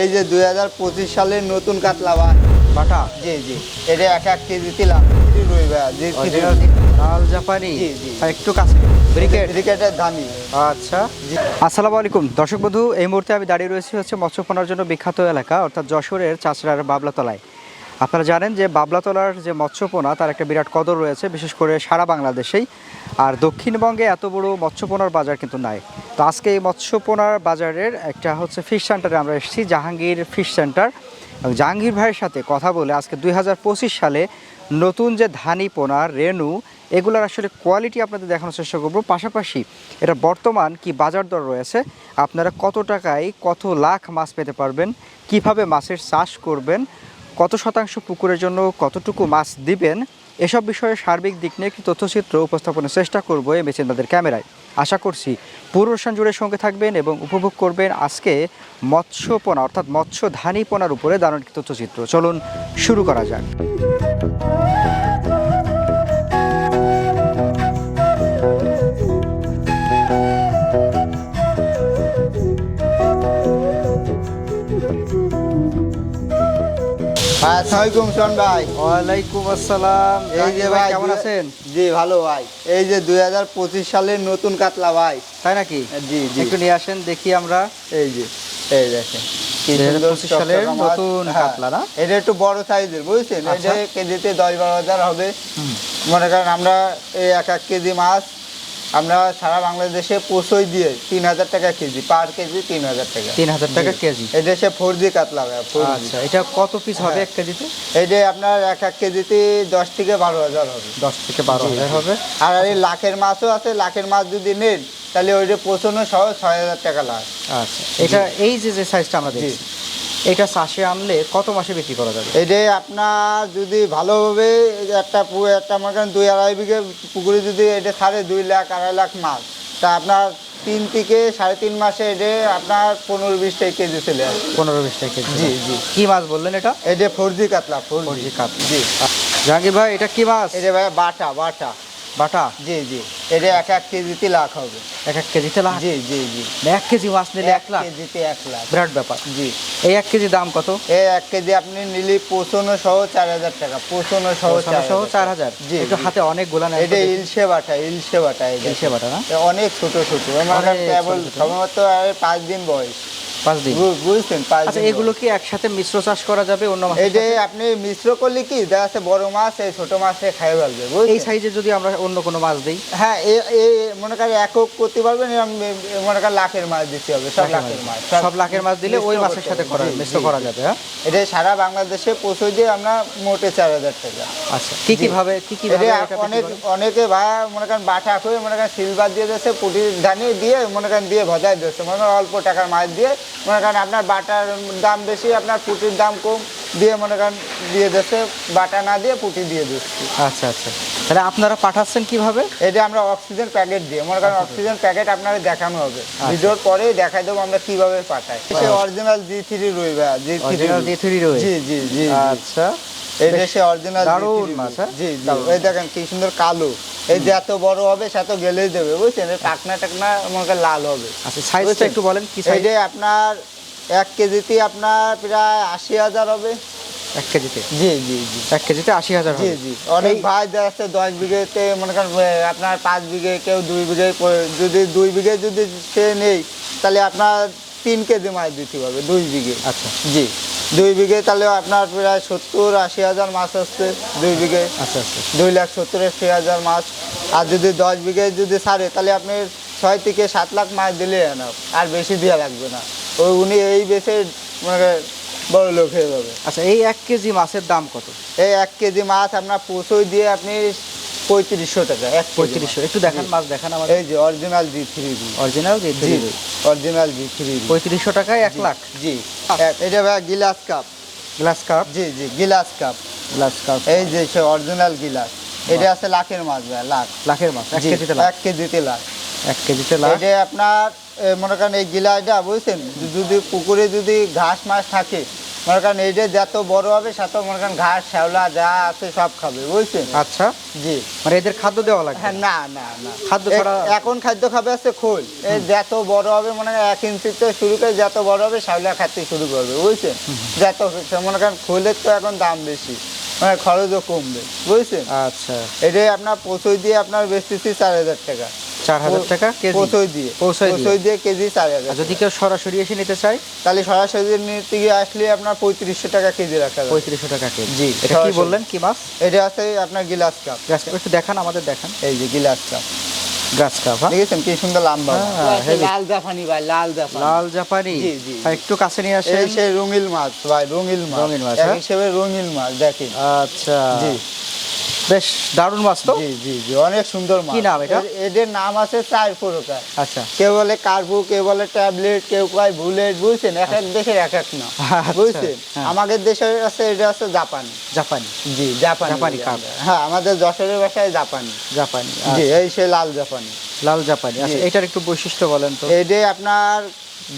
এই যে দুই হাজার পঁচিশ সালের নতুন কাতলা ভাত। বাটা? জি জি। এটা এক এক কেজি দিলাম রুই ভাই জি অরিজিনাল লাল জাপানি? জি, জি। আর একটু কাছে। ব্রিকেট? ক্রিকেটের দামি। আচ্ছা। আসসালামু আলাইকুম। দর্শক বন্ধু এই মুহূর্তে আমি দাঁড়িয়ে রয়েছি হচ্ছে মৎস্য মৎস্যপনার জন্য বিখ্যাত এলাকা অর্থাৎ যশোরের চাচড়ার বাবলাতলায়। আপনারা জানেন যে বাবলাতলার যে মৎস্যপোনা, তার একটা বিরাট কদর রয়েছে, বিশেষ করে সারা বাংলাদেশেই। আর দক্ষিণবঙ্গে এত বড় মৎস্যপোনার বাজার কিন্তু নাই। তো আজকে এই মৎস্যপোনার বাজারের একটা হচ্ছে ফিশ সেন্টারে আমরা এসেছি, জাহাঙ্গীর ফিশ সেন্টার জাহাঙ্গীর ভাইয়ের সাথে কথা বলে আজকে দুই হাজার পঁচিশ সালে নতুন যে ধানি পোনা রেনু এগুলোর আসলে কোয়ালিটি আপনাদের দেখানোর চেষ্টা করব। পাশাপাশি এটা বর্তমান কি বাজার দর রয়েছে, আপনারা কত টাকায় কত লাখ মাছ পেতে পারবেন, কীভাবে মাছের চাষ করবেন কত শতাংশ পুকুরের জন্য কতটুকু মাছ দিবেন? এসব বিষয়ে সার্বিক দিক নিয়ে একটি তথ্যচিত্র উপস্থাপনের চেষ্টা করব এই মেচিন্দাদের ক্যামেরায়। আশা করছি পুরো জুড়ে সঙ্গে থাকবেন এবং উপভোগ করবেন আজকে মৎস্যপনা, অর্থাৎ মৎস্য ধানীপনার উপরে দারুণ একটি তথ্যচিত্র। চলুন শুরু করা যাক। আসসালামাইকুম শোন ভাই। ওয়ালাইকুম আসসালাম। এই যে ভাই কেমন আছেন? জি ভালো ভাই। এই যে দুই হাজার পঁচিশ সালের নতুন কাতলা ভাই। তাই নাকি? জি জি। একটু নিয়ে আসেন দেখি আমরা। এই যে এই দেখেন। কি 2025 সুন্দর সালের চকচকা মাছ। নতুন হ্যাঁ, কাতলা না? এটা একটু বড় সাইজের বুঝছেন? আচ্ছা। এটা কেজিতে দশ বারো হাজার হবে। মনে করেন আমরা এই এক এক কেজি মাছ আমরা সারা বাংলাদেশে পোষই দিয়ে তিন হাজার টাকা কেজি পার কেজি তিন হাজার টাকা। তিন হাজার টাকা কেজি। এটা সে ফোর জি কাতলা আচ্ছা এটা কত পিস হবে। এক কেজিতে? এই যে আপনার এক এক কেজিতে দশ থেকে বারো হাজার হবে। দশ থেকে বারো হাজার হবে। আর এই লাখের মাছও আছে লাখের মাছ যদি নেন তাহলে ওই যে পোষণও সহ ছয় হাজার টাকা লাগে আচ্ছা এটা এই যে যে সাইজটা আমরা দেখছি এটা চাষে আনলে কত মাসে বিক্রি করা যাবে? এটা আপনার যদি ভালোভাবে একটা একটা মনে করেন দুই আড়াই বিঘে পুকুরে যদি এটা ছাড়ে দুই লাখ আড়াই লাখ মাছ তা আপনার তিন থেকে সাড়ে তিন মাসে এটা আপনার পনেরো বিশ টাকা কেজি চলে আসে। পনেরো বিশ টাকা কেজি। জি, জি। কি মাছ বললেন এটা? এটা ফোর জি কাতলা ফোর জি কাতলা। জি। জাহাঙ্গীর ভাই এটা কি মাছ? এটা ভাই বাটা বাটা। বাটা? জি জি। এটা এক এক কেজিতে লাখ হবে। এক এক কেজিতে লাখ? জি জি জি। এক কেজি মাছ নিলে এক লাখ? কেজিতে এক লাখ। বিরাট ব্যাপার। জি। এই এক কেজি দাম কত? এই এক কেজি আপনি নিলে পোষণও সহ চার হাজার টাকা পোষণও সহ পৌঁছানো সহ চার হাজার। জি একটু হাতে অনেক গোলা নেয় এটা ইলশে বাটা ইলশে বাটা ইলশে বাটা না? অনেক ছোট ছোট। আমার কেবল আর পাঁচ দিন বয়স। পাঁচ দিন। বুঝছেন পাঁচ আচ্ছা এগুলো কি একসাথে মিশ্র চাষ করা যাবে অন্য মাছ এই যে আপনি মিশ্র করলে কি দেখা যাচ্ছে বড় মাছ এই ছোট মাছে খাই ফেলবে এই সাইজে যদি আমরা অন্য কোনো মাছ দিই? হ্যাঁ এ- এ মনে করেন একক করতে পারবেন মনে করেন লাখের মাছ দিতে হবে সব লাখের মাছ। সব লাখের মাছ দিলে ওই মাছের সাথে করা মিশ্র করা যাবে হ্যাঁ? এটা সারা বাংলাদেশে পৌঁছে দিয়ে আমরা মোটে চার হাজার টাকা। আচ্ছা কি কি ভাবে কি কি ভাবে অনেক অনেকে ভাই মনে করেন বাটা করে মনে করেন সিলভার দিয়ে দিচ্ছে পুটি ধানি দিয়ে মনে করেন দিয়ে ভজাই দিচ্ছে মনে অল্প টাকার মাছ দিয়ে মনে করেন আপনার বাটার দাম বেশি আপনার পুটির দাম কম দিয়ে মনে করেন দিয়ে দিচ্ছে বাটা না দিয়ে পুটি দিয়ে দিচ্ছি। আচ্ছা আচ্ছা। তাহলে আপনারা পাঠাচ্ছেন কীভাবে? এটা আমরা অক্সিজেন প্যাকেট দিয়ে মনে করেন অক্সিজেন প্যাকেট আপনার দেখানো হবে। ভিডিওর পরে দেখাই দেবো আমরা কীভাবে পাঠাই। সে অরিজিনাল জি থ্রি রই ভাই জি থ্রি রয়ে জি জি জি। আচ্ছা। এটা সে অরিজিনাল দারুণ মাছ, হ্যাঁ? জি জি। এই দেখেন কি সুন্দর কালো। এই যে এত বড় হবে সে তো গেলেই দেবে বুঝছেন? টাকনা টাকনা করেন লাল হবে। আচ্ছা সাইজটা একটু বলেন কি সাইজ আপনার এক কেজিতে আপনার প্রায় আশি হাজার হবে। এক কেজিতে? জি জি জি। এক কেজিতে আশি হাজার জি জি। অনেক ভাই যাচ্ছে দশ বিঘেতে মনে করেন আপনার পাঁচ বিঘে কেউ দুই বিঘে যদি দুই বিঘে যদি সে নেই তাহলে আপনার তিন কেজি মাছ দিতে হবে দুই বিঘে। আচ্ছা। জি। দুই বিঘে তাহলে আপনার প্রায় সত্তর আশি হাজার মাছ আসছে দুই বিঘে। আচ্ছা আচ্ছা। দুই লাখ সত্তর আশি হাজার মাছ। আর যদি দশ বিঘে যদি ছাড়ে তাহলে আপনি ছয় থেকে সাত লাখ মাছ দিলে আর বেশি দেওয়া লাগবে না। ওই উনি এই বেশে মানে বড় লোক হয়ে যাবে। আচ্ছা এই এক কেজি মাছের দাম কত? এই এক কেজি মাছ আপনার পোষই দিয়ে আপনি পঁয়ত্রিশশো টাকা এক পঁয়ত্রিশশো। একটু দেখান মাছ দেখান আমার এই যে original G three original original G three পঁয়ত্রিশশো টাকায় এক লাখ? জি। এটা ভাই গিলাস কাপ গ্লাস কাপ জি জি গিলাস কাপ গ্লাস কাপ এই যে সে অরিজিনাল গিলাস এটা আছে লাখের মাছ ভাই লাখ। লাখের মাছ এক জি, কেজিতে লাখ। এক কেজিতে লাখ। এক কেজিতে লাখ। এটা আপনার মনে করেন এই গিলাসটা বুঝছেন? যদি পুকুরে যদি ঘাস মাছ থাকে মনে করেন এই যে যত বড় হবে সাথে মনে করেন ঘাস শ্যাওলা যা আছে সব খাবে বুঝছেন? আচ্ছা। জি। মানে এদের খাদ্য দেওয়া লাগবে? হ্যাঁ না না না। খাদ্য ছাড়া- এখন খাদ্য খাবে আছে খোল। এই যত বড় হবে মনে করেন এক ইঞ্চি থেকে শুরু করে যত বড় হবে শ্যাওলা খাতে শুরু করবে বুঝছেন? যত মনে করেন খোলের তো এখন দাম বেশি। মানে খরচও কমবে বুঝছেন? আচ্ছা। এটাই আপনার পচই দিয়ে আপনার বেচতেছি চার হাজার টাকা। চার হাজার টাকা কেজি। পচই দিয়ে পচই দিয়ে। দিয়ে কেজি চার হাজার যদি কেউ সরাসরি এসে নিতে চায়? তাহলে সরাসরি নিতে গিয়ে আসলে আপনার পঁয়ত্রিশশো টাকা কেজি রাখা যাবে। পঁয়ত্রিশশো টাকা কেজি। জি, এটা কি বললেন? কি মাছ? এটা আছে আপনার গিলাস কাপ। গাছ কাপ। একটু দেখান আমাদের দেখান। এই যে গিলাস কাপ। গাছ কাপ হ্যাঁ? দেখেছেন কি সুন্দর লম্বা হ্যাঁ। লাল জাপানি ভাই লাল জাপানি। লাল জাপানি। জি, জি। একটু কাছে নিয়ে আসেন। এই সেই রঙিল মাছ ভাই রঙিল মাছ। রঙিল মাছ, হ্যাঁ? হিসেবে রঙিল মাছ দেখেন। আচ্ছা। জি। বেশ দারুণ মাছ তো? জি জি জি অনেক সুন্দর মাছ কি নাম এটা? এদের নাম আছে চার প্রকার। আচ্ছা। কেউ বলে কার্বু কেউ বলে ট্যাবলেট কেউ কয় বুলেট বুঝছেন? এক এক দেশের এক এক নাম আচ্ছা, বুঝছেন? হ্যাঁ। আমাদের দেশের আছে এটা আছে জাপানি। জাপানি। জি জাপানি জাপানি। হ্যাঁ আমাদের যশোরের ভাষায় জাপানি। জাপানি জি আচ্ছা, এই সে লাল জাপানি। লাল জাপানি। আচ্ছা এটার একটু বৈশিষ্ট্য বলেন তো। এটা আপনার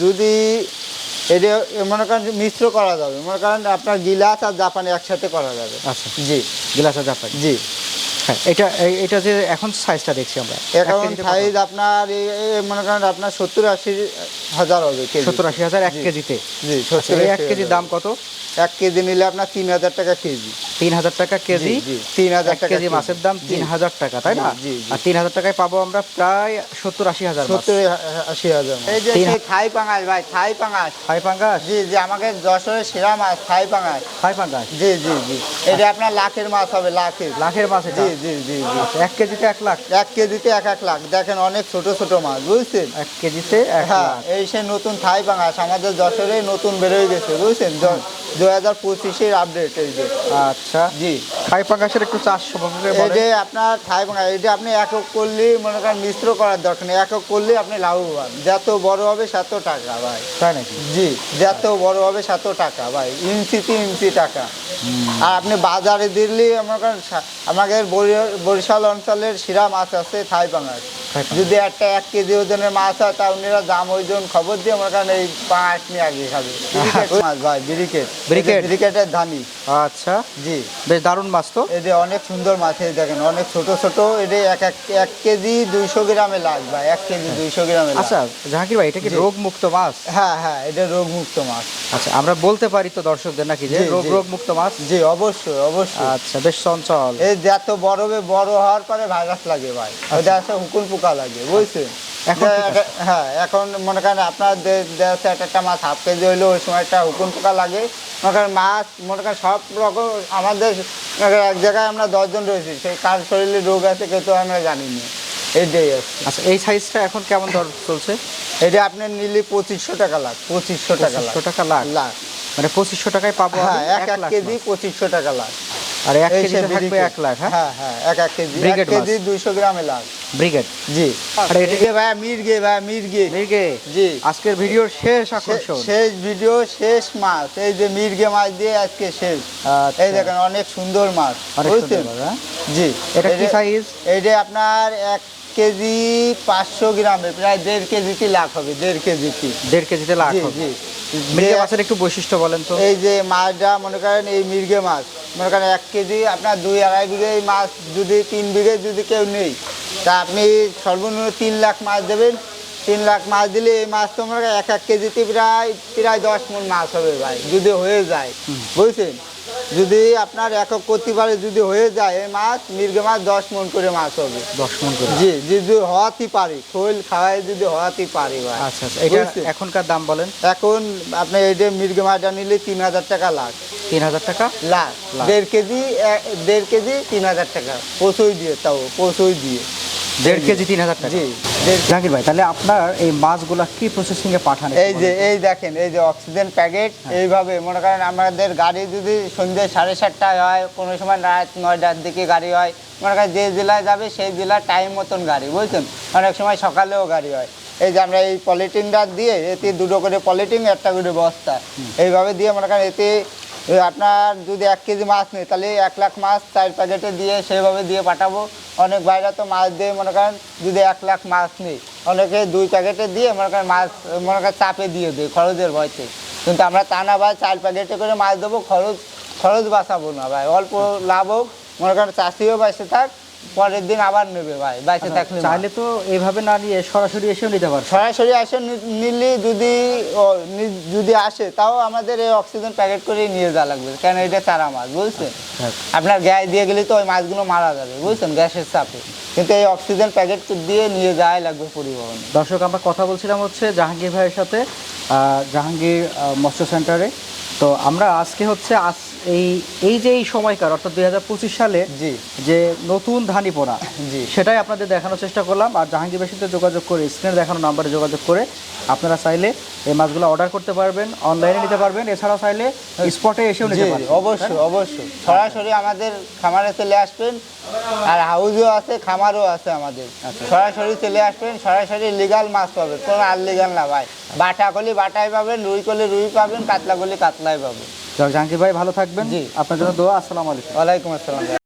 যদি এটা মনে করেন মিশ্র করা যাবে। মনে করেন আপনার গিলাস আর জাপানি একসাথে করা যাবে। আচ্ছা। জি। গিলাসা জাপানি। জি। হ্যাঁ এটা এটা যে এখন সাইজটা দেখছি আমরা এখন সাইজ আপনার মনে করেন আপনার সত্তর আশি হাজার হবে সত্তর আশি হাজার এক কেজিতে। জি আচ্ছা, এক কেজি দাম কত? এক কেজি নিলে আপনার তিন হাজার টাকা কেজি। তিন হাজার টাকা কেজি তিন হাজার কেজি। মাছের দাম। তিন হাজার টাকা তাই না। আর তিন হাজার টাকায় পাবো আমরা প্রায় সত্তর আশি হাজার মাছ। সত্তর আশি হাজার এই যে থাই পাঙাশ ভাই থাই পাঙাশ। জি জি আমাকে যশোরের সেরা মাছ থাই পাঙাশ। জি জি জি। এটা আপনার লাখের মাছ হবে লাখের। লাখের মাছ জি জি জি জি। আচ্ছা, এক কেজিতে এক লাখ? এক কেজিতে এক এক লাখ। দেখেন অনেক ছোট ছোট মাছ বুঝছেন? এক কেজিতে হ্যাঁ লাখ। এই সে নতুন থাই পাঙাশ আমাদের যশোরে নতুন বেরোয় গেছে বুঝছেন? দু হাজার পঁচিশের আপডেট এই যে। আচ্ছা। জি। খাই পাঙ্গাসের একটু চাষ সম্পর্কে এই যে আপনার থাই পাঙাশ এটা আপনি একক করলে মনে করেন মিশ্র করার দরকার নেই। একক করলে আপনি লাভবান। যত বড় হবে তত টাকা ভাই। তাই নাকি? জি যত বড় হবে তত টাকা ভাই। ইঞ্চিতে ইঞ্চি টাকা। আর আপনি বাজারে দিলে মনে করেন আমাদের বরি- বরিশাল অঞ্চলের শিরা মাছ আছে থাই পাঙ্গাস। যদি একটা এক কেজি ওজনের মাছ হয় তা উনিরা দাম ওজন খবর দিয়ে মনে করেন এই পাঁচ নিয়ে আগে খাবে। মাছ ভাই ব্রিকেট। ব্রিকেট? ব্রিকেটের ধানি। আচ্ছা। জি। বেশ দারুণ মাছ তো। এই যে অনেক সুন্দর মাছ এই দেখেন অনেক ছোট ছোট এটা এক এক এক কেজি দুইশো গ্রামে লাগ ভাই এক কেজি দুইশো গ্রামে আচ্ছা জাহাঙ্গীর ভাই এটা কি রোগ মুক্ত মাছ? হ্যাঁ হ্যাঁ এটা রোগমুক্ত মাছ। আচ্ছা আমরা বলতে পারি তো দর্শকদের নাকি যে রোগ রোগ মুক্ত মাছ? জি অবশ্যই অবশ্যই। আচ্ছা বেশ চঞ্চল। এই যত বড় হবে বড় হওয়ার পরে ভাইরাস লাগে ভাই। ওটা আছে হুকুন পোকা লাগে বুঝছেন? হ্যাঁ এখন মনে করেন আপনার দেশে একটা একটা মাছ হাফ কেজি হইল ওই সময় একটা হুকুন পোকা লাগে। মনে করেন মাছ মনে করেন সব রকম আমাদের এক জায়গায় আমরা দশজন রয়েছি সেই কার শরীরে রোগ আছে কেউ তো আমরা জানি না। এইটাই আছে। আচ্ছা এই সাইজটা এখন কেমন দর চলছে? এটা আপনি নিলে পঁচিশশো টাকা লাখ পঁচিশশো টাকা লাখ। টাকা লাখ? লাখ। মানে পঁচিশশো টাকায় পাবো হ্যাঁ এক এক কেজি পঁচিশশো টাকা লাখ। আর এক কেজি থাকবে এক লাখ হ্যাঁ? হ্যাঁ হ্যাঁ এক এক কেজি। এক কেজি দুইশো গ্রামে লাখ। ব্রিগেড জি। আরে এটা- মির্গে ভাই মির্গে ভাই মির্গে মির্গে জি। আজকের ভিডিওর শেষ আকর্ষণ। শেষ ভিডিও শেষ মাছ এই যে মির্গে মাছ দিয়ে আজকে শেষ। আচ্ছা, এই দেখেন অনেক সুন্দর মাছ বুঝছেন? হ্যাঁ? জি। এটা কি সাইজ এইটা আপনার এক কেজি পাঁচশো গ্রামে প্রায় দেড় কেজিতে লাখ হবে? দেড় কেজিতে দেড় কেজিতে লাখ হবে। জি। মির্গে মাছের একটু বৈশিষ্ট্য বলেন তো। এই যে মাছটা মনে করেন এই মির্গে মাছ মনে করেন এক কেজি আপনার দুই আড়াই বিঘে এই মাছ যদি তিন বিঘে যদি কেউ নেই তা আপনি সর্বনিম্ন তিন লাখ মাছ দেবেন। তিন লাখ মাছ দিলে এই মাছ তো মনে করেন এক এক কেজিতে প্রায় প্রায় দশ মন মাছ হবে ভাই যদি হয়ে যায়। বুঝছেন? যদি আপনার একক করতে পারে যদি হয়ে যায় এই মাছ মির্গে মাছ দশ মন করে মাছ হবে। দশ মন করে। জি যদি হওয়াতেই পারি খোল খাওয়াই যদি হওয়াতেই পারি ভাই। আচ্ছা আচ্ছা এটা এখনকার দাম বলেন? এখন আপনি এই যে মির্গে মাছটা নিলে তিন হাজার টাকা লাখ। তিন হাজার টাকা? লাখ। দেড় কেজি দেড় কেজি তিন হাজার টাকা। পচই দিয়ে তাও পচই দিয়ে। দেড় কেজি তিন হাজার টাকা। জি জাহাঙ্গীর ভাই তাহলে আপনার এই মাছগুলা কি প্রসেসিং এ পাঠান এই যে এই দেখেন এই যে অক্সিজেন প্যাকেট এইভাবে মনে করেন আমাদের গাড়ি যদি সন্ধ্যে সাড়ে সাতটায় হয় কোনো সময় রাত নয়টার দিকে গাড়ি হয় মনে করেন যে জেলায় যাবে সেই জেলার টাইম মতন গাড়ি বুঝছেন? অনেক সময় সকালেও গাড়ি হয়। এই যে আমরা এই পলিটিনটা দিয়ে এতে দুটো করে পলিটিন একটা করে বস্তা। এইভাবে দিয়ে মনে করেন এতে আপনার যদি এক কেজি মাছ নেই, তাহলে এক লাখ মাছ চার প্যাকেটে দিয়ে সেভাবে দিয়ে পাঠাবো। অনেক বাইরে তো মাছ দিয়ে, মনে করেন যদি এক লাখ মাছ নেই, অনেকে দুই প্যাকেটে দিয়ে মনে করেন মাছ, মনে করেন চাপে দিয়ে দেয় খরচের ভয়তে। কিন্তু আমরা তা না ভাই চার প্যাকেটে করে মাছ দেবো, খরচ খরচ বাঁচাবো না ভাই। অল্প লাভ হোক, মনে করেন চাষিও বাইসে থাক পরের দিন আবার নেবে ভাই বাইসে থাকলে না। চাইলে তো এইভাবে না নিয়ে সরাসরি এসেও নিতে পারছে সরাসরি নি- নিলে যদি যদি আসে তাও আমাদের এই অক্সিজেন প্যাকেট করেই নিয়ে যাওয়া লাগবে কেন এটা চারা মাছ বুঝছেন? আপনার গ্যাস দিয়ে গেলে তো ওই মাছগুলো মারা যাবে বুঝছেন? গ্যাসের চাপে। কিন্তু এই অক্সিজেন প্যাকেট দিয়ে নিয়ে যাওয়াই লাগবে পরিবহনে। দর্শক আমরা কথা বলছিলাম হচ্ছে জাহাঙ্গীর ভাইয়ের সাথে জাহাঙ্গীর মৎস্য সেন্টারে। তো আমরা আজকে হচ্ছে আজ এই এই যে এই সময়কার অর্থাৎ দুই হাজার পঁচিশ সালে জি। যে নতুন ধানি পোনা জি। সেটাই আপনাদের দেখানোর চেষ্টা করলাম। আর জাহাঙ্গীর সাথে যোগাযোগ করে স্ক্রিনে দেখানো নাম্বারে যোগাযোগ করে আপনারা চাইলে এই মাছগুলো অর্ডার করতে পারবেন অনলাইনে নিতে পারবেন। এছাড়াও চাইলে স্পটে এসেও নিতে পারবেন। অবশ্যই অবশ্যই। সরাসরি আমাদের খামারে চলে আসবেন। আর হাউজও আছে খামারও আছে আমাদের। সরাসরি চলে আসবেন সরাসরি লিগাল মাছ পাবেন। কোনো আনলিগাল না ভাই। বাটা করলে বাটাই পাবেন রুই করলে রুই পাবেন কাতলা করলে কাতলাই পাবেন। জাহাঙ্গীর ভাই ভালো থাকবেন। জি। আপনার জন্য দোয়া আসসালামু আলাইকুম। ওয়ালাইকুম আসসালাম